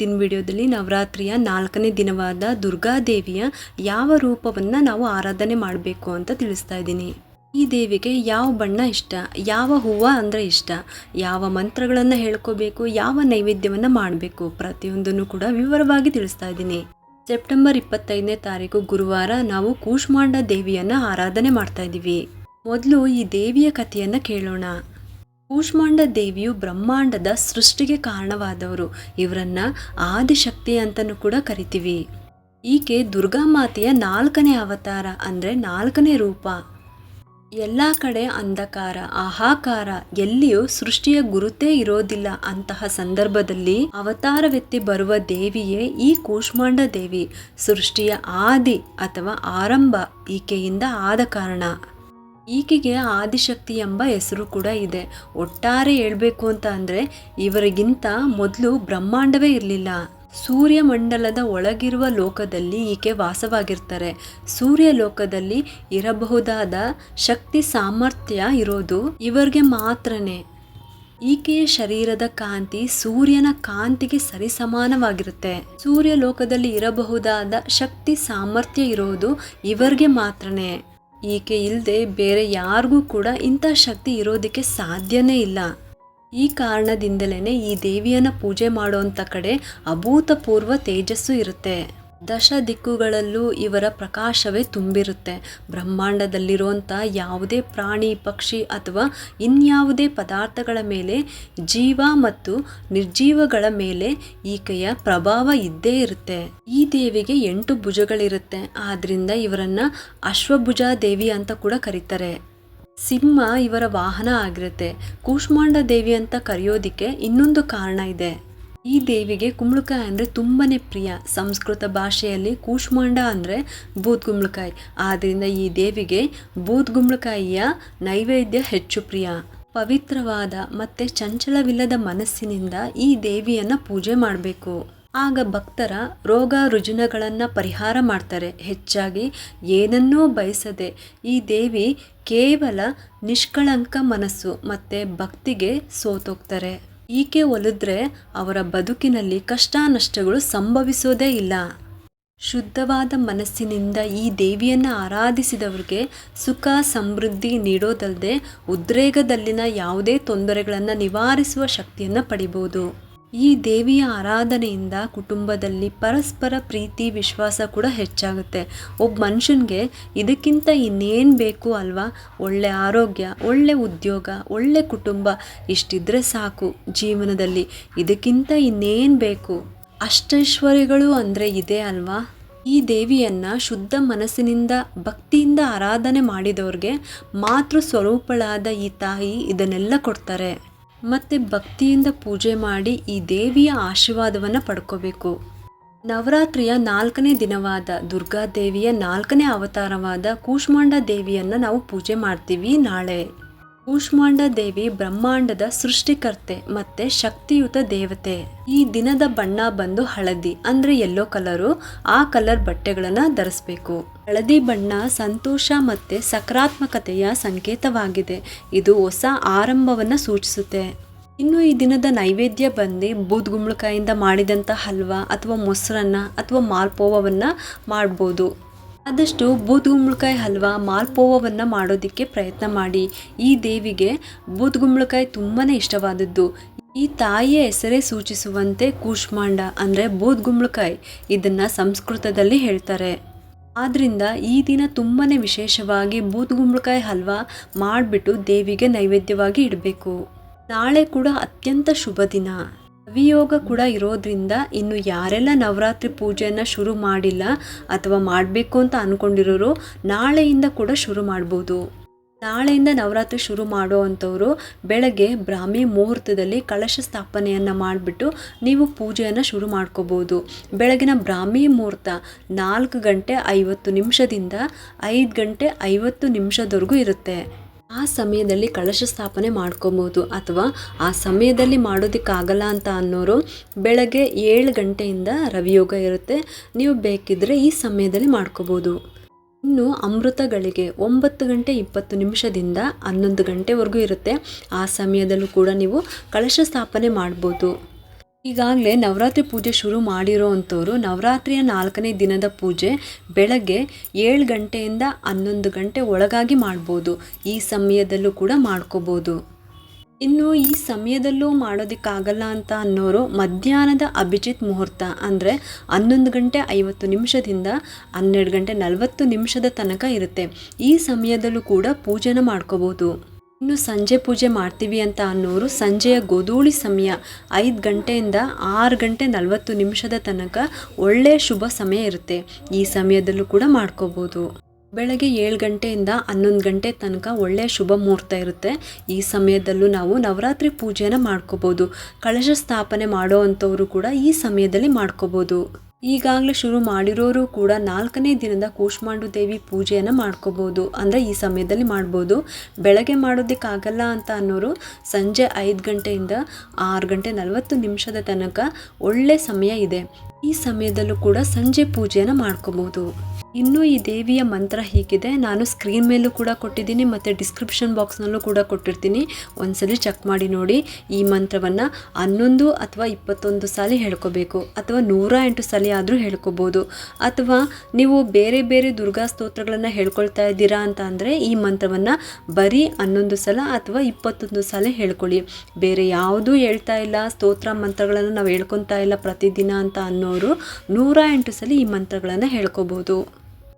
ಇವತ್ತಿನ ವಿಡಿಯೋದಲ್ಲಿ ನವರಾತ್ರಿಯ ನಾಲ್ಕನೇ ದಿನವಾದ ದುರ್ಗಾದೇವಿಯ ಯಾವ ರೂಪವನ್ನು ನಾವು ಆರಾಧನೆ ಮಾಡಬೇಕು ಅಂತ ತಿಳಿಸ್ತಾ ಇದ್ದೀನಿ. ಈ ದೇವಿಗೆ ಯಾವ ಬಣ್ಣ ಇಷ್ಟ, ಯಾವ ಹೂವು ಅಂದರೆ ಇಷ್ಟ, ಯಾವ ಮಂತ್ರಗಳನ್ನು ಹೇಳ್ಕೋಬೇಕು, ಯಾವ ನೈವೇದ್ಯವನ್ನು ಮಾಡಬೇಕು ಪ್ರತಿಯೊಂದನ್ನು ಕೂಡ ವಿವರವಾಗಿ ತಿಳಿಸ್ತಾ ಇದ್ದೀನಿ. ಸೆಪ್ಟೆಂಬರ್ ಇಪ್ಪತ್ತೈದನೇ ತಾರೀಕು ಗುರುವಾರ ನಾವು ಕೂಷ್ಮಾಂಡ ದೇವಿಯನ್ನು ಆರಾಧನೆ ಮಾಡ್ತಾ ಇದ್ದೀವಿ. ಮೊದಲು ಈ ದೇವಿಯ ಕಥೆಯನ್ನು ಕೇಳೋಣ. ಕೂಷ್ಮಾಂಡ ದೇವಿಯು ಬ್ರಹ್ಮಾಂಡದ ಸೃಷ್ಟಿಗೆ ಕಾರಣವಾದವರು. ಇವರನ್ನ ಆದಿಶಕ್ತಿ ಅಂತಲೂ ಕೂಡ ಕರಿತೀವಿ. ಈಕೆ ದುರ್ಗಾ ಮಾತೆಯ ನಾಲ್ಕನೇ ಅವತಾರ ಅಂದರೆ ನಾಲ್ಕನೇ ರೂಪ. ಎಲ್ಲ ಕಡೆ ಅಂಧಕಾರ, ಆಹಾಕಾರ, ಎಲ್ಲಿಯೂ ಸೃಷ್ಟಿಯ ಗುರುತೇ ಇರೋದಿಲ್ಲ ಅಂತಹ ಸಂದರ್ಭದಲ್ಲಿ ಅವತಾರವೆತ್ತಿ ಬರುವ ದೇವಿಯೇ ಈ ಕೂಷ್ಮಾಂಡ ದೇವಿ. ಸೃಷ್ಟಿಯ ಆದಿ ಅಥವಾ ಆರಂಭ ಈಕೆಯಿಂದ ಆದ ಕಾರಣ. ಈಕೆಗೆ ಆದಿಶಕ್ತಿ ಎಂಬ ಹೆಸರು ಕೂಡ ಇದೆ. ಒಟ್ಟಾರೆ ಹೇಳಬೇಕು ಅಂತ ಅಂದರೆ ಇವರಿಗಿಂತ ಮೊದಲು ಬ್ರಹ್ಮಾಂಡವೇ ಇರಲಿಲ್ಲ. ಸೂರ್ಯಮಂಡಲದ ಒಳಗಿರುವ ಲೋಕದಲ್ಲಿ ಈಕೆ ವಾಸವಾಗಿರ್ತಾರೆ. ಸೂರ್ಯ ಲೋಕದಲ್ಲಿ ಇರಬಹುದಾದ ಶಕ್ತಿ ಸಾಮರ್ಥ್ಯ ಇರೋದು ಇವರಿಗೆ ಮಾತ್ರನೇ. ಈಕೆಯ ಶರೀರದ ಕಾಂತಿ ಸೂರ್ಯನ ಕಾಂತಿಗೆ ಸರಿಸಮಾನವಾಗಿರುತ್ತೆ. ಸೂರ್ಯ ಲೋಕದಲ್ಲಿ ಇರಬಹುದಾದ ಶಕ್ತಿ ಸಾಮರ್ಥ್ಯ ಇರೋದು ಇವರಿಗೆ ಮಾತ್ರನೇ. ಈಕೆ ಇಲ್ಲದೆ ಬೇರೆ ಯಾರಿಗೂ ಕೂಡ ಇಂಥ ಶಕ್ತಿ ಇರೋದಕ್ಕೆ ಸಾಧ್ಯನೇ ಇಲ್ಲ. ಈ ಕಾರಣದಿಂದಲೇ ಈ ದೇವಿಯನ್ನು ಪೂಜೆ ಮಾಡುವಂಥ ಕಡೆ ಅಭೂತಪೂರ್ವ ತೇಜಸ್ಸು ಇರುತ್ತೆ. ದಶ ದಿಕ್ಕುಗಳಲ್ಲೂ ಇವರ ಪ್ರಕಾಶವೇ ತುಂಬಿರುತ್ತೆ. ಬ್ರಹ್ಮಾಂಡದಲ್ಲಿರುವಂಥ ಯಾವುದೇ ಪ್ರಾಣಿ, ಪಕ್ಷಿ ಅಥವಾ ಇನ್ಯಾವುದೇ ಪದಾರ್ಥಗಳ ಮೇಲೆ, ಜೀವ ಮತ್ತು ನಿರ್ಜೀವಗಳ ಮೇಲೆ ಈಕೆಯ ಪ್ರಭಾವ ಇದ್ದೇ ಇರುತ್ತೆ. ಈ ದೇವಿಗೆ ಎಂಟು ಭುಜಗಳಿರುತ್ತೆ. ಆದ್ರಿಂದ ಇವರನ್ನ ಅಶ್ವಭುಜ ದೇವಿ ಅಂತ ಕೂಡ ಕರೀತಾರೆ. ಸಿಂಹ ಇವರ ವಾಹನ ಆಗಿರುತ್ತೆ. ಕೂಷ್ಮಾಂಡ ದೇವಿ ಅಂತ ಕರೆಯೋದಿಕ್ಕೆ ಇನ್ನೊಂದು ಕಾರಣ ಇದೆ. ಈ ದೇವಿಗೆ ಕುಂಬಳಕಾಯಿ ಅಂದರೆ ತುಂಬನೇ ಪ್ರಿಯ. ಸಂಸ್ಕೃತ ಭಾಷೆಯಲ್ಲಿ ಕೂಷ್ಮಾಂಡ ಅಂದರೆ ಬೂದ್ಗುಂಬಳಕಾಯಿ. ಆದ್ದರಿಂದ ಈ ದೇವಿಗೆ ಬೂದ್ಗುಂಬಳಕಾಯಿಯ ನೈವೇದ್ಯ ಹೆಚ್ಚು ಪ್ರಿಯ. ಪವಿತ್ರವಾದ ಮತ್ತು ಚಂಚಲವಿಲ್ಲದ ಮನಸ್ಸಿನಿಂದ ಈ ದೇವಿಯನ್ನು ಪೂಜೆ ಮಾಡಬೇಕು. ಆಗ ಭಕ್ತರ ರೋಗ ರುಜಿನಗಳನ್ನು ಪರಿಹಾರ ಮಾಡ್ತಾರೆ. ಹೆಚ್ಚಾಗಿ ಏನನ್ನೂ ಬಯಸದೆ ಈ ದೇವಿ ಕೇವಲ ನಿಷ್ಕಳಂಕ ಮನಸ್ಸು ಮತ್ತು ಭಕ್ತಿಗೆ ಸೋತೋಗ್ತಾರೆ. ಈಕೆ ಒಲಿದ್ರೆ ಅವರ ಬದುಕಿನಲ್ಲಿ ಕಷ್ಟ ನಷ್ಟಗಳು ಸಂಭವಿಸೋದೇ ಇಲ್ಲ. ಶುದ್ಧವಾದ ಮನಸ್ಸಿನಿಂದ ಈ ದೇವಿಯನ್ನು ಆರಾಧಿಸಿದವರಿಗೆ ಸುಖ, ಸಮೃದ್ಧಿ ನೀಡೋದಲ್ಲದೆ ಉದ್ರೇಗದಲ್ಲಿನ ಯಾವುದೇ ತೊಂದರೆಗಳನ್ನು ನಿವಾರಿಸುವ ಶಕ್ತಿಯನ್ನು ಪಡಿಬೋದು. ಈ ದೇವಿಯ ಆರಾಧನೆಯಿಂದ ಕುಟುಂಬದಲ್ಲಿ ಪರಸ್ಪರ ಪ್ರೀತಿ, ವಿಶ್ವಾಸ ಕೂಡ ಹೆಚ್ಚಾಗುತ್ತೆ. ಒಬ್ಬ ಮನುಷ್ಯನಿಗೆ ಇದಕ್ಕಿಂತ ಇನ್ನೇನು ಬೇಕು ಅಲ್ವಾ? ಒಳ್ಳೆ ಆರೋಗ್ಯ, ಒಳ್ಳೆ ಉದ್ಯೋಗ, ಒಳ್ಳೆ ಕುಟುಂಬ ಇಷ್ಟಿದ್ರೆ ಸಾಕು ಜೀವನದಲ್ಲಿ. ಇದಕ್ಕಿಂತ ಇನ್ನೇನು ಬೇಕು? ಅಷ್ಟೈಶ್ವರ್ಯಗಳು ಅಂದರೆ ಇದೆ ಅಲ್ವಾ? ಈ ದೇವಿಯನ್ನು ಶುದ್ಧ ಮನಸ್ಸಿನಿಂದ, ಭಕ್ತಿಯಿಂದ ಆರಾಧನೆ ಮಾಡಿದವ್ರಿಗೆ ಮಾತೃ ಸ್ವರೂಪಳಾದ ಈ ತಾಯಿ ಇದನ್ನೆಲ್ಲ ಕೊಡ್ತಾರೆ. ಮತ್ತು ಭಕ್ತಿಯಿಂದ ಪೂಜೆ ಮಾಡಿ ಈ ದೇವಿಯ ಆಶೀರ್ವಾದವನ್ನು ಪಡ್ಕೋಬೇಕು. ನವರಾತ್ರಿಯ ನಾಲ್ಕನೇ ದಿನವಾದ ದುರ್ಗಾ ದೇವಿಯ ನಾಲ್ಕನೇ ಅವತಾರವಾದ ಕೂಷ್ಮಾಂಡ ದೇವಿಯನ್ನು ನಾವು ಪೂಜೆ ಮಾಡ್ತೀವಿ ನಾಳೆ. ಕೂಷ್ಮಾಂಡ ದೇವಿ ಬ್ರಹ್ಮಾಂಡದ ಸೃಷ್ಟಿಕರ್ತೆ ಮತ್ತೆ ಶಕ್ತಿಯುತ ದೇವತೆ. ಈ ದಿನದ ಬಣ್ಣ ಬಂದು ಹಳದಿ ಅಂದ್ರೆ ಯೆಲ್ಲೋ ಕಲರು ಆ ಕಲರ್ ಬಟ್ಟೆಗಳನ್ನು ಧರಿಸ್ಬೇಕು. ಹಳದಿ ಬಣ್ಣ, ಸಂತೋಷ ಮತ್ತು ಸಕಾರಾತ್ಮಕತೆಯ ಸಂಕೇತವಾಗಿದೆ. ಇದು ಹೊಸ ಆರಂಭವನ್ನು ಸೂಚಿಸುತ್ತೆ. ಇನ್ನು ಈ ದಿನದ ನೈವೇದ್ಯ ಬಂದು ಬೂದ್ಗುಂಬಳಕಾಯಿಂದ ಮಾಡಿದಂಥ ಹಲ್ವಾ ಅಥವಾ ಮೊಸರನ್ನ ಅಥವಾ ಮಾಲ್ಪೋವವನ್ನು ಮಾಡ್ಬೋದು. ಆದಷ್ಟು ಬೂದ್ಗುಂಬಳಕಾಯಿ ಹಲ್ವಾ, ಮಾಲ್ಪೋವವನ್ನು ಮಾಡೋದಕ್ಕೆ ಪ್ರಯತ್ನ ಮಾಡಿ. ಈ ದೇವಿಗೆ ಬೂದ್ಗುಂಬಳಕಾಯಿ ತುಂಬಾ ಇಷ್ಟವಾದದ್ದು. ಈ ತಾಯಿಯ ಹೆಸರೇ ಸೂಚಿಸುವಂತೆ ಕೂಷ್ಮಾಂಡ ಅಂದರೆ ಬೂದ್ಗುಂಬಳಕಾಯಿ ಇದನ್ನು ಸಂಸ್ಕೃತದಲ್ಲಿ ಹೇಳ್ತಾರೆ. ಆದ್ದರಿಂದ ಈ ದಿನ ತುಂಬಾ ವಿಶೇಷವಾಗಿ ಬೂದುಗುಂಬಳಕಾಯಿ ಹಲ್ವಾ ಮಾಡಿಬಿಟ್ಟು ದೇವಿಗೆ ನೈವೇದ್ಯವಾಗಿ ಇಡಬೇಕು. ನಾಳೆ ಕೂಡ ಅತ್ಯಂತ ಶುಭ ದಿನ. ಅವಿಯೋಗ ಕೂಡ ಇರೋದ್ರಿಂದ ಇನ್ನು ಯಾರೆಲ್ಲ ನವರಾತ್ರಿ ಪೂಜೆಯನ್ನು ಶುರು ಮಾಡಿಲ್ಲ ಅಥವಾ ಮಾಡಬೇಕು ಅಂತ ಅಂದ್ಕೊಂಡಿರೋರು ನಾಳೆಯಿಂದ ಕೂಡ ಶುರು ಮಾಡ್ಬೋದು. ನಾಳೆಯಿಂದ ನವರಾತ್ರಿ ಶುರು ಮಾಡುವಂಥವ್ರು ಬೆಳಗ್ಗೆ ಬ್ರಾಹ್ಮಿ ಮುಹೂರ್ತದಲ್ಲಿ ಕಳಶ ಸ್ಥಾಪನೆಯನ್ನು ಮಾಡಿಬಿಟ್ಟು ನೀವು ಪೂಜೆಯನ್ನು ಶುರು ಮಾಡ್ಕೋಬೋದು. ಬೆಳಗಿನ ಬ್ರಾಹ್ಮಿ ಮುಹೂರ್ತ ನಾಲ್ಕು ಗಂಟೆ ಐವತ್ತು ನಿಮಿಷದಿಂದ ಐದು ಗಂಟೆ ಐವತ್ತು ನಿಮಿಷದವರೆಗೂ ಇರುತ್ತೆ. ಆ ಸಮಯದಲ್ಲಿ ಕಳಶ ಸ್ಥಾಪನೆ ಮಾಡ್ಕೋಬೋದು ಅಥವಾ ಆ ಸಮಯದಲ್ಲಿ ಮಾಡೋದಕ್ಕಾಗಲ್ಲ ಅಂತ ಅನ್ನೋರು ಬೆಳಗ್ಗೆ ಏಳು ಗಂಟೆಯಿಂದ ರವಿಯೋಗ ಇರುತ್ತೆ. ನೀವು ಬೇಕಿದ್ದರೆ ಈ ಸಮಯದಲ್ಲಿ ಮಾಡ್ಕೋಬೋದು. ಇನ್ನು ಅಮೃತಗಳಿಗೆ ಒಂಬತ್ತು ಗಂಟೆ ಇಪ್ಪತ್ತು ನಿಮಿಷದಿಂದ ಹನ್ನೊಂದು ಗಂಟೆವರೆಗೂ ಇರುತ್ತೆ. ಆ ಸಮಯದಲ್ಲೂ ಕೂಡ ನೀವು ಕಳಶ ಸ್ಥಾಪನೆ ಮಾಡ್ಬೋದು. ಈಗಾಗಲೇ ನವರಾತ್ರಿ ಪೂಜೆ ಶುರು ಮಾಡಿರೋ ಅಂಥವ್ರು ನವರಾತ್ರಿಯ ನಾಲ್ಕನೇ ದಿನದ ಪೂಜೆ ಬೆಳಗ್ಗೆ ಏಳು ಗಂಟೆಯಿಂದ ಹನ್ನೊಂದು ಗಂಟೆ ಒಳಗಾಗಿ ಮಾಡ್ಬೋದು. ಈ ಸಮಯದಲ್ಲೂ ಕೂಡ ಮಾಡ್ಕೋಬೋದು. ಇನ್ನು ಈ ಸಮಯದಲ್ಲೂ ಮಾಡೋದಕ್ಕಾಗಲ್ಲ ಅಂತ ಅನ್ನೋರು ಮಧ್ಯಾಹ್ನದ ಅಭಿಜಿತ್ ಮುಹೂರ್ತ ಅಂದರೆ ಹನ್ನೊಂದು ಗಂಟೆ ಐವತ್ತು ನಿಮಿಷದಿಂದ ಹನ್ನೆರಡು ಗಂಟೆ ನಲವತ್ತು ನಿಮಿಷದ ತನಕ ಇರುತ್ತೆ. ಈ ಸಮಯದಲ್ಲೂ ಕೂಡ ಪೂಜೆನ ಮಾಡ್ಕೋಬೋದು. ಇನ್ನು ಸಂಜೆ ಪೂಜೆ ಮಾಡ್ತೀವಿ ಅಂತ ಅನ್ನೋರು ಸಂಜೆಯ ಗೋಧೂಳಿ ಸಮಯ ಐದು ಗಂಟೆಯಿಂದ ಆರು ಗಂಟೆ ನಲವತ್ತು ನಿಮಿಷದ ತನಕ ಒಳ್ಳೆಯ ಶುಭ ಸಮಯ ಇರುತ್ತೆ. ಈ ಸಮಯದಲ್ಲೂ ಕೂಡ ಮಾಡ್ಕೋಬೋದು. ಬೆಳಗ್ಗೆ ಏಳು ಗಂಟೆಯಿಂದ ಹನ್ನೊಂದು ಗಂಟೆ ತನಕ ಒಳ್ಳೆಯ ಶುಭ ಮುಹೂರ್ತ ಇರುತ್ತೆ. ಈ ಸಮಯದಲ್ಲೂ ನಾವು ನವರಾತ್ರಿ ಪೂಜೆಯನ್ನು ಮಾಡ್ಕೋಬೋದು. ಕಳಶ ಸ್ಥಾಪನೆ ಮಾಡೋ ಅಂಥವರು ಕೂಡ ಈ ಸಮಯದಲ್ಲಿ ಮಾಡ್ಕೋಬೋದು. ಈಗಾಗಲೇ ಶುರು ಮಾಡಿರೋರು ಕೂಡ ನಾಲ್ಕನೇ ದಿನದ ಕೂಷ್ಮಾಂಡು ದೇವಿ ಪೂಜೆಯನ್ನು ಮಾಡ್ಕೋಬೋದು. ಅಂದರೆ ಈ ಸಮಯದಲ್ಲಿ ಮಾಡ್ಬೋದು. ಬೆಳಗ್ಗೆ ಮಾಡೋದಕ್ಕಾಗಲ್ಲ ಅಂತ ಅನ್ನೋರು ಸಂಜೆ ಐದು ಗಂಟೆಯಿಂದ ಆರು ಗಂಟೆ ನಲವತ್ತು ನಿಮಿಷದ ತನಕ ಒಳ್ಳೆ ಸಮಯ ಇದೆ. ಈ ಸಮಯದಲ್ಲೂ ಕೂಡ ಸಂಜೆ ಪೂಜೆಯನ್ನು ಮಾಡ್ಕೋಬೋದು. ಇನ್ನು ಈ ದೇವಿಯ ಮಂತ್ರ ಹೀಗಿದೆ. ನಾನು ಸ್ಕ್ರೀನ್ ಮೇಲೂ ಕೂಡ ಕೊಟ್ಟಿದ್ದೀನಿ, ಮತ್ತು ಡಿಸ್ಕ್ರಿಪ್ಷನ್ ಬಾಕ್ಸ್ನಲ್ಲೂ ಕೂಡ ಕೊಟ್ಟಿರ್ತೀನಿ. ಒಂದ್ಸಲಿ ಚೆಕ್ ಮಾಡಿ ನೋಡಿ. ಈ ಮಂತ್ರವನ್ನು ಹನ್ನೊಂದು ಅಥವಾ ಇಪ್ಪತ್ತೊಂದು ಸಾಲಿ ಹೇಳ್ಕೋಬೇಕು. ಅಥವಾ ನೂರ ಎಂಟು ಸಲ ಆದರೂ ಹೇಳ್ಕೋಬೋದು. ಅಥವಾ ನೀವು ಬೇರೆ ಬೇರೆ ದುರ್ಗಾ ಸ್ತೋತ್ರಗಳನ್ನು ಹೇಳ್ಕೊಳ್ತಾ ಇದ್ದೀರಾ ಅಂತ ಅಂದರೆ, ಈ ಮಂತ್ರವನ್ನು ಬರೀ ಹನ್ನೊಂದು ಸಲ ಅಥವಾ ಇಪ್ಪತ್ತೊಂದು ಸಲ ಹೇಳ್ಕೊಳ್ಳಿ. ಬೇರೆ ಯಾವುದೂ ಹೇಳ್ತಾ ಇಲ್ಲ. ಸ್ತೋತ್ರ ಮಂತ್ರಗಳನ್ನು ನಾವು ಹೇಳ್ಕೊತಾ ಇಲ್ಲ ಪ್ರತಿದಿನ ಅಂತ ಅನ್ನೋರು ನೂರ ಎಂಟು ಸಲ ಈ ಮಂತ್ರಗಳನ್ನು ಹೇಳ್ಕೋಬೋದು.